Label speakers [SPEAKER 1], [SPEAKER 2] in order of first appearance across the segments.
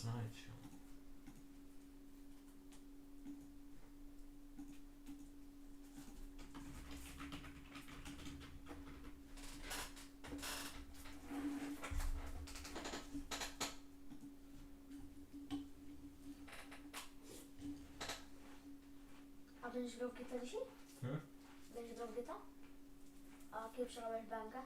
[SPEAKER 1] Znajdź ją.
[SPEAKER 2] A będziesz grał w GTA dzisiaj?
[SPEAKER 1] Hmm?
[SPEAKER 2] Będziesz grał w GTA? A kiedy przerobisz bankę?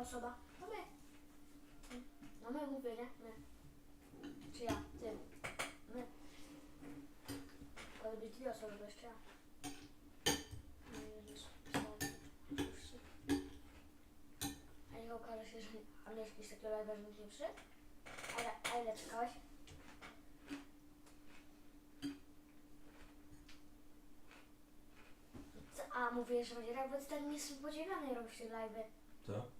[SPEAKER 2] Jedna osoba. To my. No my mówię, nie? My. Czy ja? Ty. My. To będzie dwie osoby, bo jeszcze ja. No A nie okaże się, że a nie jakiś taki level, że nikt nie przyszedł? A a ile czekałeś? Co? A mówię, że będzie tak, bo ty tak robisz te live'y.
[SPEAKER 1] Co?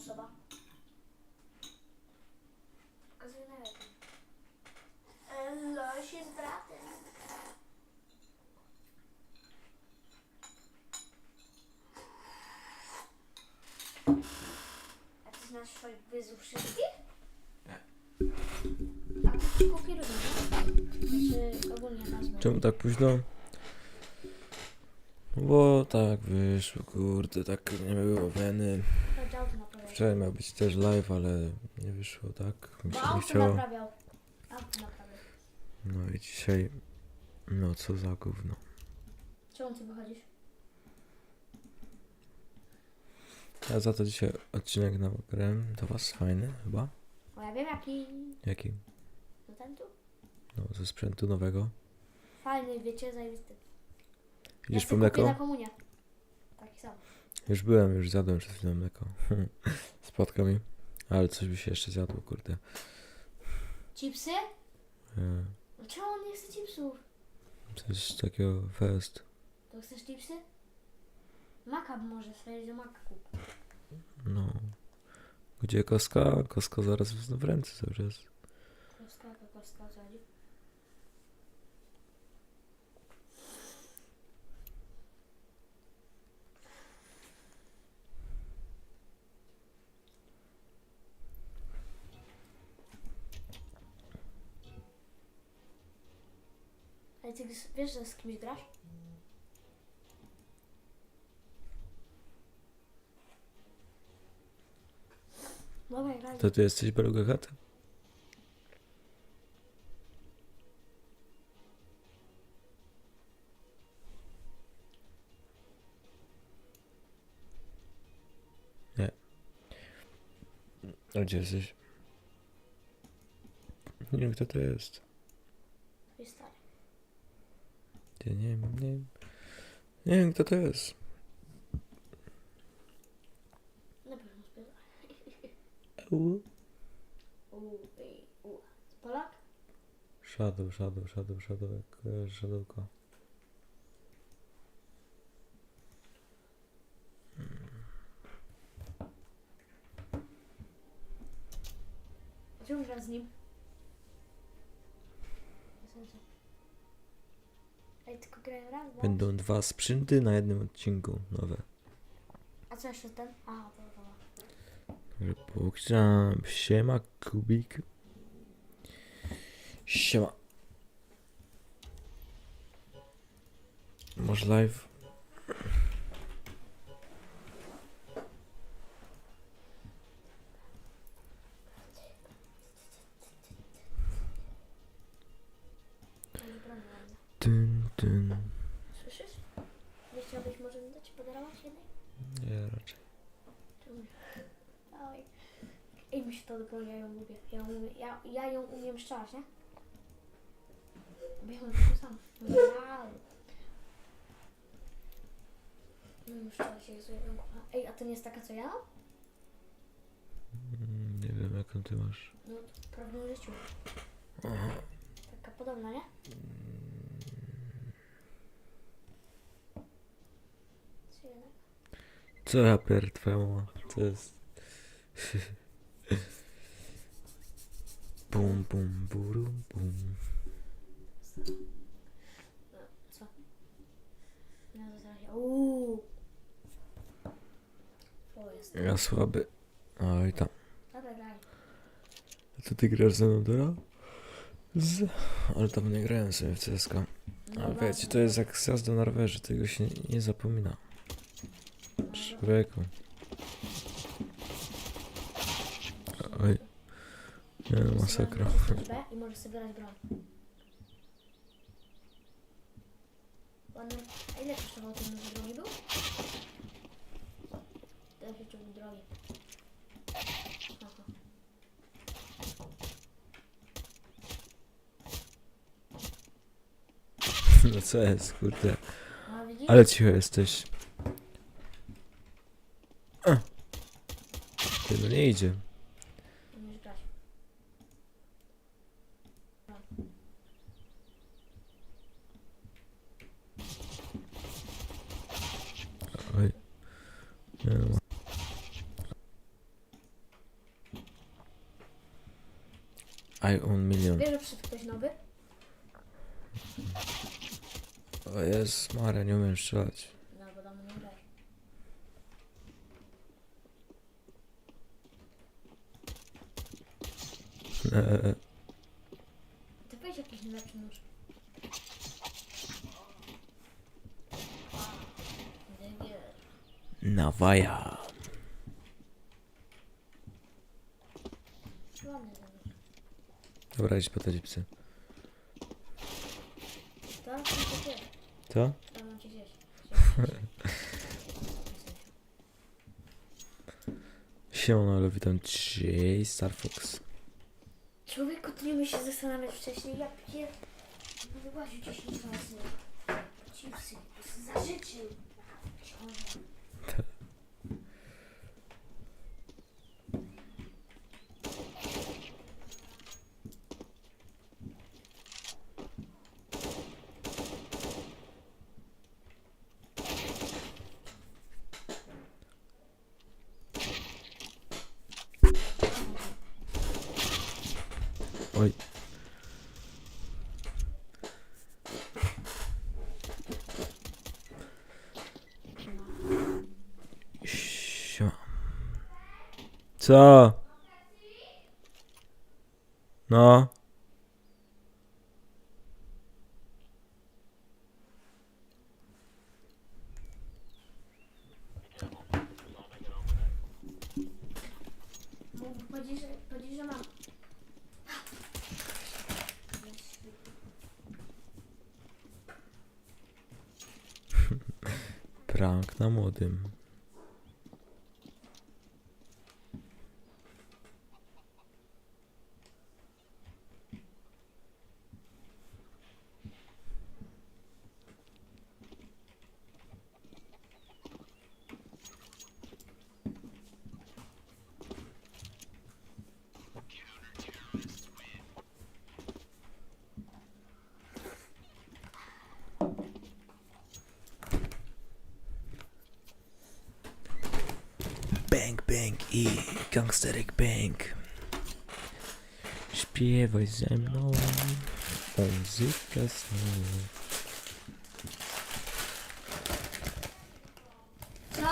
[SPEAKER 2] osoba? Pokazuję najlepiej. Się z bratem. A ty znasz swoich wyzów wszystkich?
[SPEAKER 1] Nie.
[SPEAKER 2] A ty tylko kierunek? Znaczy ogólnie nazwę.
[SPEAKER 1] Czemu tak późno? No Bo tak wyszło, kurde, tak nie było weny. Wczoraj miał być też live, ale nie wyszło tak. Mi się nie chciało.
[SPEAKER 2] naprawiał. Auto naprawiał.
[SPEAKER 1] No i dzisiaj, no co za gówno.
[SPEAKER 2] Czemu ty wychodzisz?
[SPEAKER 1] Ja za to dzisiaj odcinek nagrałem do was fajny chyba.
[SPEAKER 2] Bo ja wiem jaki...
[SPEAKER 1] Jaki?
[SPEAKER 2] No ten tu?
[SPEAKER 1] No ze sprzętu nowego.
[SPEAKER 2] Fajny, wiecie, zajebisty.
[SPEAKER 1] Idziesz
[SPEAKER 2] Ja
[SPEAKER 1] po
[SPEAKER 2] sobie kupię
[SPEAKER 1] mleko?
[SPEAKER 2] na komunię. Taki sam.
[SPEAKER 1] Już byłem, już zjadłem przed chwilą mleko. Spotka mi. Ale coś by się jeszcze zjadło, kurde.
[SPEAKER 2] Chipsy?
[SPEAKER 1] E,
[SPEAKER 2] No czemu on nie chce chipsów?
[SPEAKER 1] Coś takiego fest.
[SPEAKER 2] To chcesz chipsy? Maka może, swoje do maka kup.
[SPEAKER 1] No. Gdzie koska? Koska zaraz w w ręce cały czas.
[SPEAKER 2] Kostka, kostka, co chodzi? Ale ty gs- wiesz, że z kimś grasz? Dobra.
[SPEAKER 1] To ty jesteś beluga kat? Nie. A gdzie jesteś? Nie wiem kto to jest. Ja nie wiem, nie. Nie wiem kto to jest.
[SPEAKER 2] Na pewno spytaj.
[SPEAKER 1] U.
[SPEAKER 2] U, ej, u. Polak?
[SPEAKER 1] Shadow, shadow, shadow, shadow, jak.
[SPEAKER 2] A czemu grasz z nim? Ej, tylko raz, bo...
[SPEAKER 1] Będą dwa sprzęty na jednym odcinku nowe.
[SPEAKER 2] A co jeszcze ten? To.
[SPEAKER 1] Także pokrzam. Siema, Kubik. Siema. Może live?
[SPEAKER 2] To broń, ja ją lubię. Ja, ją ja, ja ją umiem strzelać, nie? Bo mam taką samą. Wow. Ją kocham. Ej, a to nie jest taka, co ja mam?
[SPEAKER 1] Mm, Nie wiem, jaką ty masz.
[SPEAKER 2] No, w prawdziwym życiu. Taka podobna, nie? Jednak?
[SPEAKER 1] Co ja pier, twoja mama? To jest... Bum, bum, burum, bum.
[SPEAKER 2] Co? No to teraz ja. Uuu. O, jest.
[SPEAKER 1] Ja słaby. Oj tam.
[SPEAKER 2] Dobra.
[SPEAKER 1] A to ty grasz ze mną teraz? Z... Ale tam nie grałem sobie w CSK.
[SPEAKER 2] No
[SPEAKER 1] Ale
[SPEAKER 2] dobra.
[SPEAKER 1] wiecie, to jest jak zjazd na rowerze, tego się nie, nie zapomina. Człowieku. Oj. Nie, masakra.
[SPEAKER 2] Możesz B I możesz sobie brać broń. A ile kosztował ten nóż drogi był? Ten się czuł drogi. Aha.
[SPEAKER 1] No co jest, kurde.
[SPEAKER 2] A widzisz?
[SPEAKER 1] Ale cicho jesteś. A. Ty, no nie idzie.
[SPEAKER 2] Umiesz grać.
[SPEAKER 1] Oj. Nie no. I own million.
[SPEAKER 2] Wiesz, że przyszedł ktoś nowy?
[SPEAKER 1] O jest, Maria, nie umiem strzelać.
[SPEAKER 2] No, bo nie grałeś.
[SPEAKER 1] E, e, e.
[SPEAKER 2] Ty weź jakiś lepszy nóż.
[SPEAKER 1] Nawaja.
[SPEAKER 2] Ładny ten nóż.
[SPEAKER 1] Dobra, idź po te chipsy.
[SPEAKER 2] To? To to ty.
[SPEAKER 1] Co? Siemano, ale witam cię, Star Fox.
[SPEAKER 2] Człowieku, ty nie musisz się zastanawiać wcześniej, jak pier... No wyłaził 10 razy. Chipsy. Zażyczył. Książę.
[SPEAKER 1] Oj. Sio. Co? No. I gangsterek bang. Śpiewaj ze mną muzykę snu.
[SPEAKER 2] Co?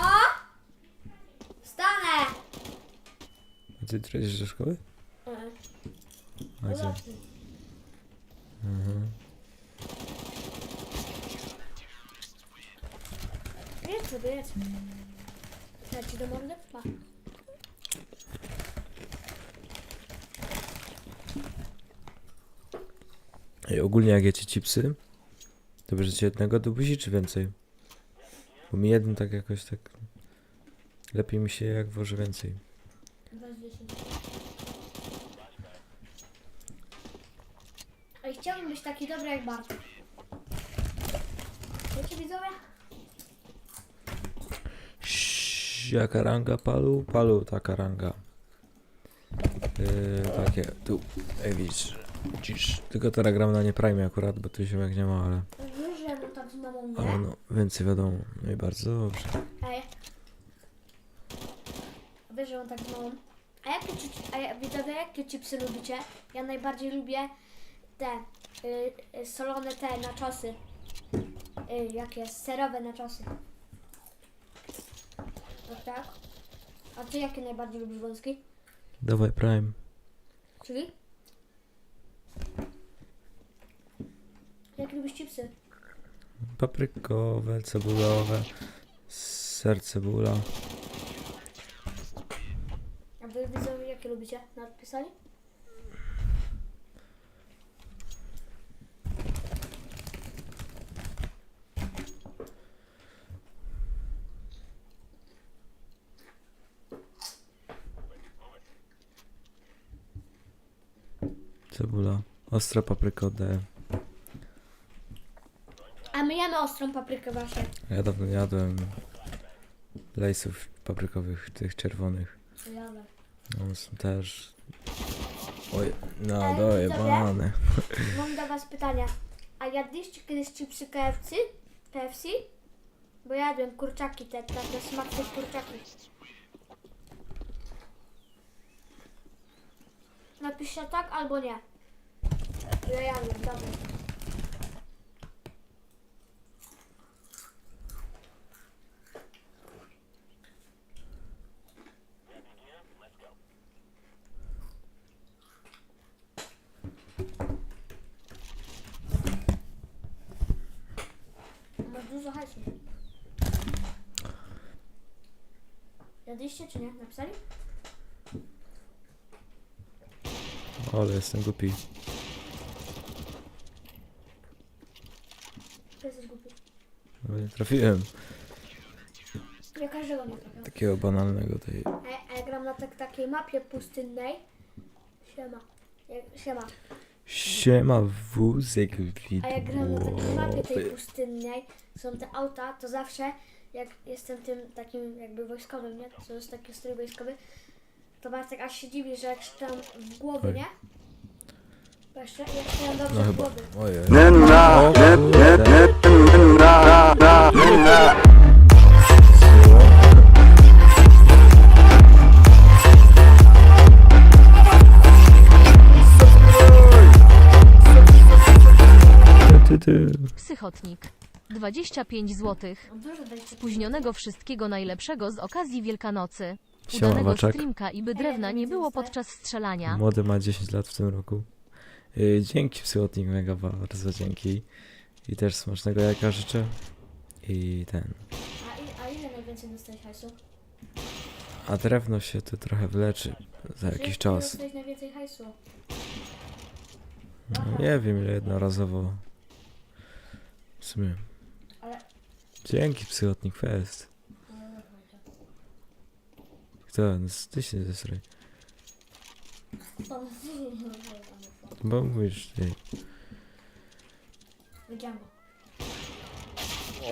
[SPEAKER 2] Wstanę!
[SPEAKER 1] A ty jutro idziesz do szkoły?
[SPEAKER 2] E,
[SPEAKER 1] A gdzie? Mhm.
[SPEAKER 2] Sobie, jedz. Ja ci do mordy?
[SPEAKER 1] I ogólnie jak jecie chipsy, to bierzecie jednego do buzi czy więcej? Bo mi jeden tak jakoś tak... Lepiej mi się jak włoży więcej.
[SPEAKER 2] Ej, chciałbym być taki dobry jak Bartek. Wiecie widzowie?
[SPEAKER 1] Jaka ranga palu? Palu, taka ranga. Yy, takie, tu, ej widzisz, widzisz. Tylko teraz gram na nie Prime akurat, bo tu się jak nie ma, ale,
[SPEAKER 2] Wiesz, że no tak z mamą nie?
[SPEAKER 1] ale no, więcej wiadomo. No i bardzo dobrze.
[SPEAKER 2] Ej. Wiesz, że on tak z mamą. A jakie, ci- a ja, widzowie, jakie chipsy lubicie? Ja najbardziej lubię te y, y, solone te naczosy. Y, jakie? Serowe naczosy. No tak. A ty jakie najbardziej lubisz wąski?
[SPEAKER 1] Dawaj Prime.
[SPEAKER 2] Czyli? Jakie lubisz chipsy?
[SPEAKER 1] Paprykowe, cebulowe, ser cebula.
[SPEAKER 2] A wy widzowie jakie lubicie? Napisali?
[SPEAKER 1] Cebula. Ostra papryka D.
[SPEAKER 2] A my jemy ostrą paprykę właśnie.
[SPEAKER 1] Ja dawno jadłem lejsów paprykowych, tych czerwonych.
[SPEAKER 2] Jadę.
[SPEAKER 1] No, są też... Oj, no
[SPEAKER 2] Ej,
[SPEAKER 1] dojebane.
[SPEAKER 2] Mam do was pytania. A jadliście kiedyś chipsy KFC? KFC? Bo jadłem kurczaki, te, te, te tych kurczaki. Napiszcie tak albo nie. Ja jadłem, dobra. Masz dużo hajsu. Jadliście czy nie? Napisali?
[SPEAKER 1] Ale jestem głupi.
[SPEAKER 2] Jesteś głupi.
[SPEAKER 1] No, nie trafiłem.
[SPEAKER 2] Ja każdego nie trafiam.
[SPEAKER 1] Takiego banalnego tej...
[SPEAKER 2] A, a ja gram na tak, takiej mapie pustynnej. Siema. Ja, siema.
[SPEAKER 1] Siema wózek
[SPEAKER 2] A jak gram na takiej mapie tej
[SPEAKER 1] widłowy.
[SPEAKER 2] pustynnej, są te auta, to zawsze jak jestem tym takim jakby wojskowym, nie? To jest taki strój wojskowy, to Bartek aż się dziwi, że jak tam w głowy,
[SPEAKER 1] Oj.
[SPEAKER 2] nie? Jeszcze, jeszcze mam dobrze
[SPEAKER 1] No
[SPEAKER 2] w
[SPEAKER 1] chyba.
[SPEAKER 2] głowy.
[SPEAKER 1] Ojej. O kurde. Ty, ty.
[SPEAKER 3] Psychotnik. 25 zł.
[SPEAKER 2] Mam dużo dajcie.
[SPEAKER 3] Spóźnionego wszystkiego najlepszego z okazji Wielkanocy.
[SPEAKER 1] Siema
[SPEAKER 3] Udanego
[SPEAKER 1] Waczak.
[SPEAKER 3] streamka i by drewna nie było podczas strzelania.
[SPEAKER 1] Młody ma 10 lat w tym roku. Yy, dzięki psychotnik mega bardzo dzięki. I też smacznego jajka życzę. I ten.
[SPEAKER 2] A, i, a ile najwięcej dostałeś hajsu?
[SPEAKER 1] A drewno się tu trochę wyleczy za jakiś
[SPEAKER 2] Ile
[SPEAKER 1] czas.
[SPEAKER 2] dostałeś najwięcej hajsu?
[SPEAKER 1] No, nie wiem ile jednorazowo. W sumie.
[SPEAKER 2] Ale...
[SPEAKER 1] Dzięki psychotnik fest. Kto? No, ty się zesraj. Bo mówisz ty.
[SPEAKER 2] Wiedziałam.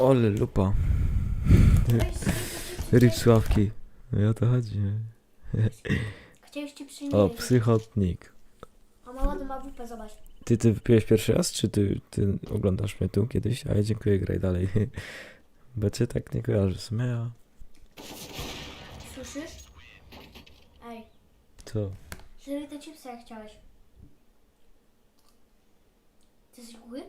[SPEAKER 1] Ole lupa. Ryb sławki. No i o to chodzi. nie?
[SPEAKER 2] Chciałeś ci przynieść.
[SPEAKER 1] O, psychotnik.
[SPEAKER 2] A ma WP, zobacz.
[SPEAKER 1] Ty, ty wypiłeś pierwszy raz, czy ty, ty oglądasz mnie tu kiedyś? A ja dziękuję, graj dalej. Bo cię tak nie kojarzę, w sumie ja...
[SPEAKER 2] Słyszysz? Ej,
[SPEAKER 1] Co?
[SPEAKER 2] żery te chipsy jak chciałeś. Ty jesteś głuchy?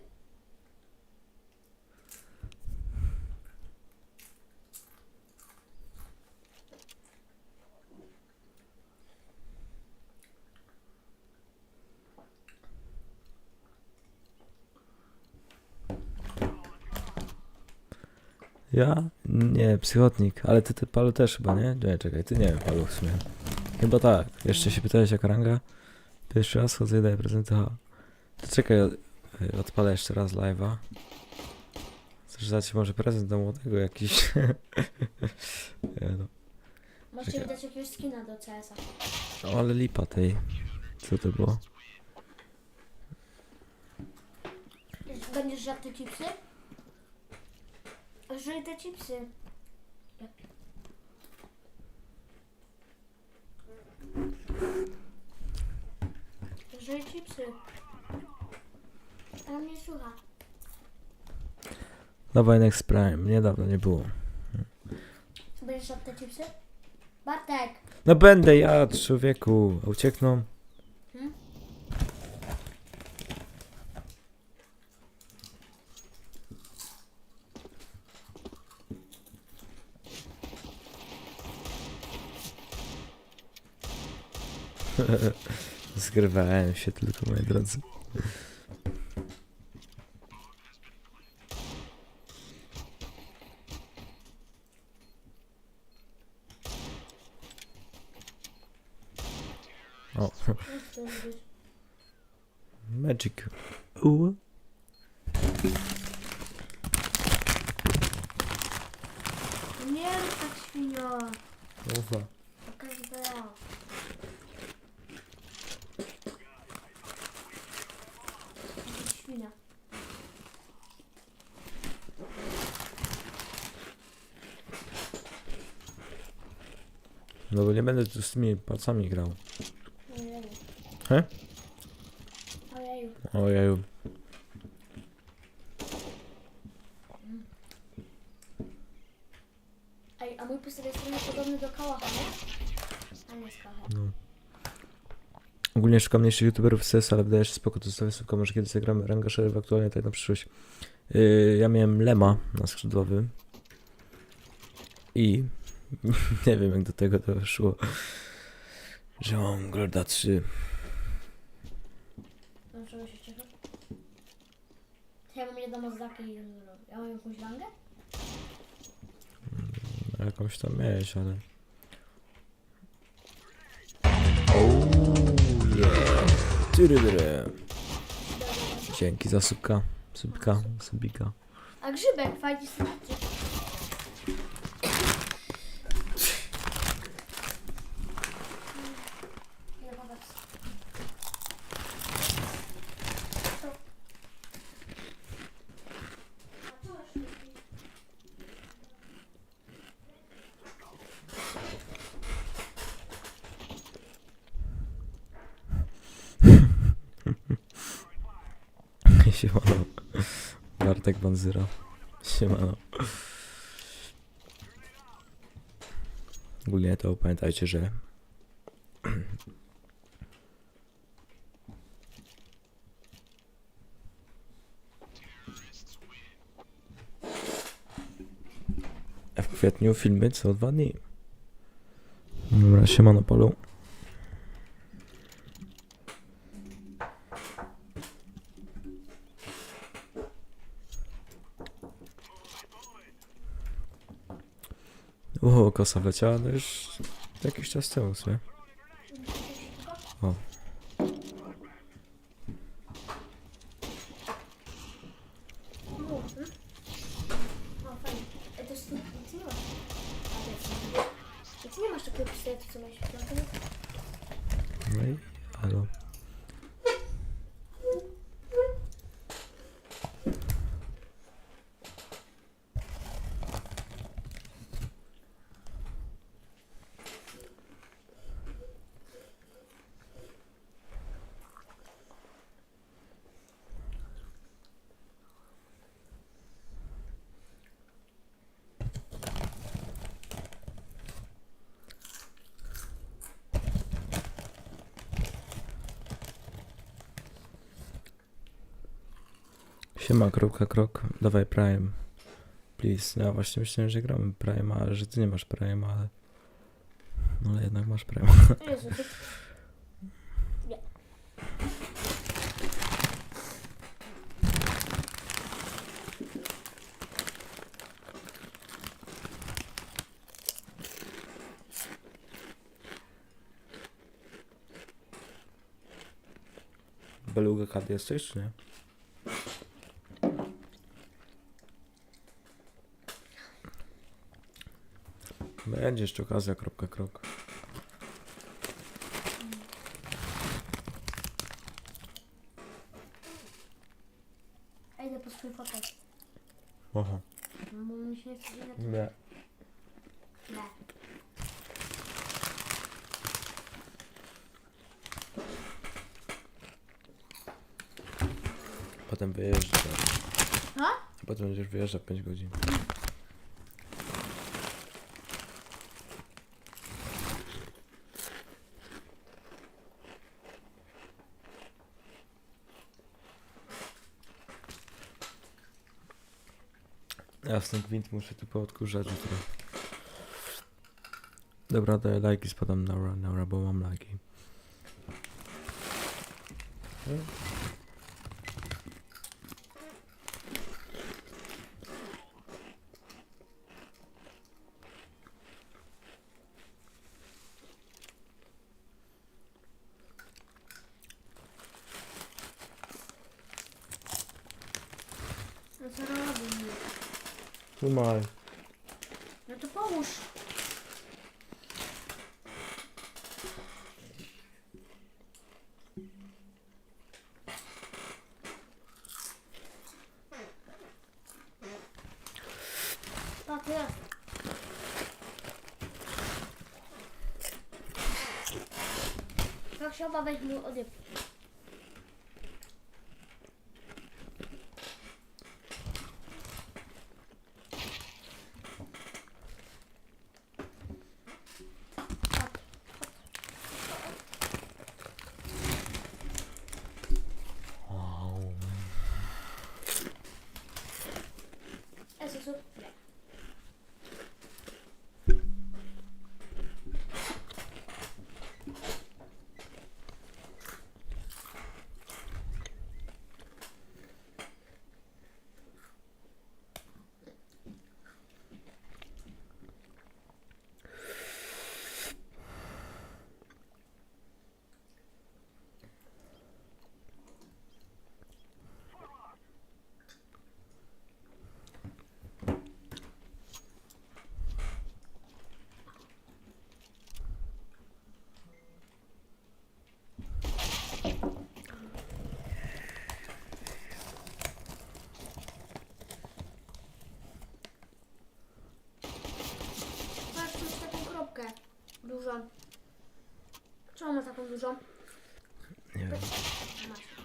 [SPEAKER 1] Ja? Nie, psychotnik. Ale ty, ty Palu też chyba, nie? Nie, czekaj, ty nie wiem, Palu w sumie. Chyba tak. Jeszcze się pytałeś jaka ranga? Pierwszy raz chodzę i daję prezent, aha. To czekaj, odpalę jeszcze raz live'a. Chcesz dać może prezent do młodego jakiś? no.
[SPEAKER 2] Możecie mi dać jakiegoś skina do CS-a.
[SPEAKER 1] O, ale lipa tej. Co to było?
[SPEAKER 2] Będziesz żadł te chipsy? Żery te chipsy. Żery chipsy. Ale mnie słucha.
[SPEAKER 1] Dawaj Next Prime, niedawno nie było.
[SPEAKER 2] Będziesz żadł te chipsy? Bartek!
[SPEAKER 1] No będę jadł, człowieku. A Uciekną.
[SPEAKER 2] Hmm?
[SPEAKER 1] Zgrywałem się tylko, moi drodzy. O, magic. U.
[SPEAKER 2] Nie rób tak świnio.
[SPEAKER 1] Ufa.
[SPEAKER 2] Pokaż Świnia.
[SPEAKER 1] No bo nie będę tu z tymi palcami grał. He?
[SPEAKER 2] Ojeju.
[SPEAKER 1] Ojeju.
[SPEAKER 2] Ej, a mój pistolet jest trochę podobny do kałacha, nie? A nie z.
[SPEAKER 1] No. Ogólnie szukam mniejszych youtuberów z CS, ale wydaje się spoko, to zostawię słówka, może kiedyś zagramy ranga szereg aktualnie, tak na przyszłość. Yy, ja miałem Lema na skrzydłowym i nie wiem jak do tego doszło, że mam Golda 3.
[SPEAKER 2] Dlaczego się cieszę? To ja mam jedną oznakę i jedną drugą. Ja mam jakąś langę?
[SPEAKER 1] No, Jakąś tam miałeś, ale... Tyrydyry. Dzięki za subka, subka, subika.
[SPEAKER 2] A grzybek, fajnie sobie.
[SPEAKER 1] Siemano. Bartek Banzyra. Siemano. Ogólnie to pamiętajcie, że w kwietniu filmy co dwa dni. Dobra, siemano Polu. O, kosa wleciała, no już jakiś czas temu sumie. O.
[SPEAKER 2] No, hmm? O, fajnie. E, to jest... Ty nie masz... A, to jest... E, Ty nie masz takiego pistoletu, co miałeś w piątym?
[SPEAKER 1] No i halo. Siema, kropka, krok, dawaj Prime. Please. Ja właśnie myślałem, że gramy Prime, a że ty nie masz Prime, ale... No ale jednak masz Prime.
[SPEAKER 2] Jezu, ty... Nie.
[SPEAKER 1] Beluga kad jesteś, czy nie? Będzie jeszcze okazja, kropka, krok.
[SPEAKER 2] A idę po swój fotel.
[SPEAKER 1] Oho.
[SPEAKER 2] Bo mi się nie chce... Nie.
[SPEAKER 1] Nie.
[SPEAKER 2] Nie.
[SPEAKER 1] Potem wyjeżdża.
[SPEAKER 2] No?
[SPEAKER 1] Potem będziesz wyjeżdżał 5 godzin. Ja w ten gwint muszę tu poodkurzać jutro. Dobra, daję lajki, spadam na ra, na ra, bo mam lagi.
[SPEAKER 2] No co robi mi?
[SPEAKER 1] Trzymaj.
[SPEAKER 2] No to połóż. Tak jest. Tak się oba weźmie ode mnie. Jezu, nie. Patrz, tu masz taką kropkę dużą. Czemu ma taką dużą?
[SPEAKER 1] Nie wiem.
[SPEAKER 2] Masz.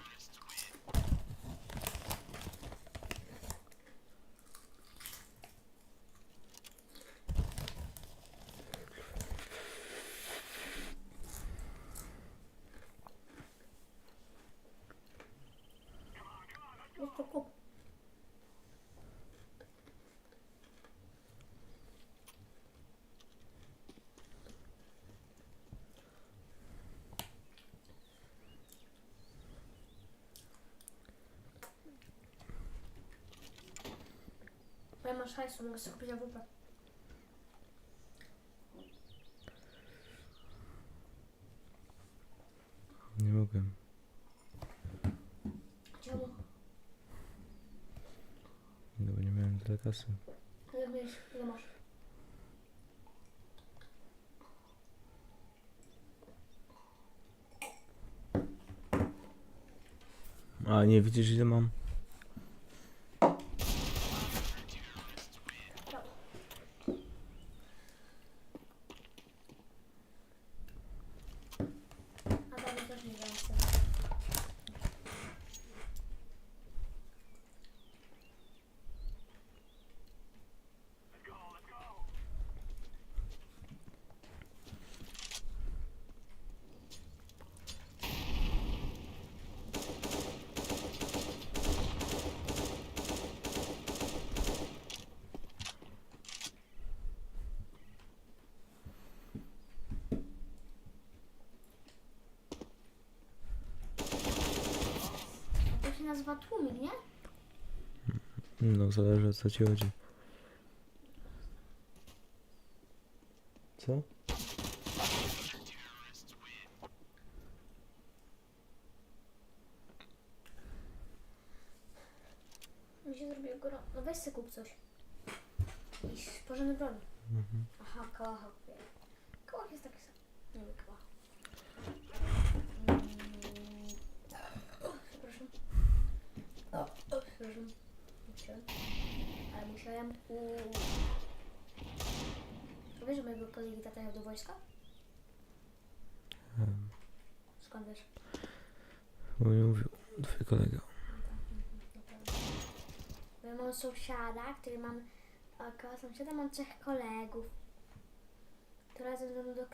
[SPEAKER 2] Mogę sobie kupić AWP.
[SPEAKER 1] Nie mogłem.
[SPEAKER 2] Czemu?
[SPEAKER 1] No bo nie miałem tyle kasy.
[SPEAKER 2] Ile miałeś? Ile masz?
[SPEAKER 1] A nie widzisz ile mam?
[SPEAKER 2] A dalej też nie wiem. A to się nazywa tłumik, nie?
[SPEAKER 1] No zależy o co ci chodzi. Co?
[SPEAKER 2] Mi się zrobiło gorąco. No weź se kup coś. Jakiś porządny broń.
[SPEAKER 1] Mhm.
[SPEAKER 2] Aha, kałacha kupię. Kałach jest taki sam. Nie wiem, kałach. Mm. O, Przepraszam. O, o, przepraszam. Musiałem. Ale musiałem. Uuu. To Wiesz, że mojego kolegi tata jechał do wojska?
[SPEAKER 1] Em,
[SPEAKER 2] Skąd wiesz?
[SPEAKER 1] Bo mi mówił twój kolega.
[SPEAKER 2] Bo ja mam sąsiada, który mam. A koło sąsiada mam trzech kolegów. To razem ze mną do